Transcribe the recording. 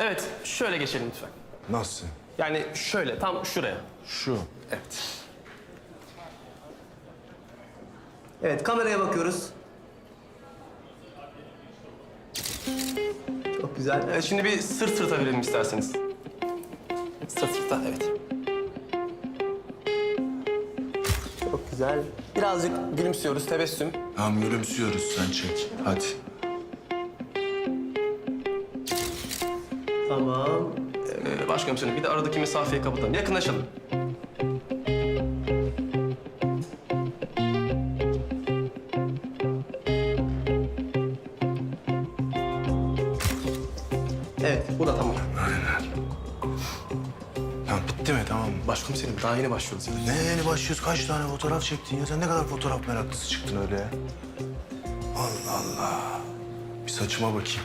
Evet, şöyle geçelim lütfen. Nasıl? Yani şöyle, tam şuraya. Şu. Evet. Evet, kameraya bakıyoruz. Çok güzel. Evet, şimdi bir sırt sırta verelim isterseniz. Sırt sırta, evet. Çok güzel. Birazcık gülümsüyoruz, tebessüm. Tamam gülümsüyoruz sen çek. Hadi. Tamam. Ee, başkomiserim, bir de aradaki mesafeyi kapatalım. Yakınlaşalım. Evet, bu da tamam. Tamam bitti mi tamam? Başkomiserim, daha yeni başlıyoruz. Ne yeni başlıyoruz? Kaç tane fotoğraf çektin ya? Sen ne kadar fotoğraf meraklısı çıktın öyle ya? Allah Allah. Bir saçıma bakayım.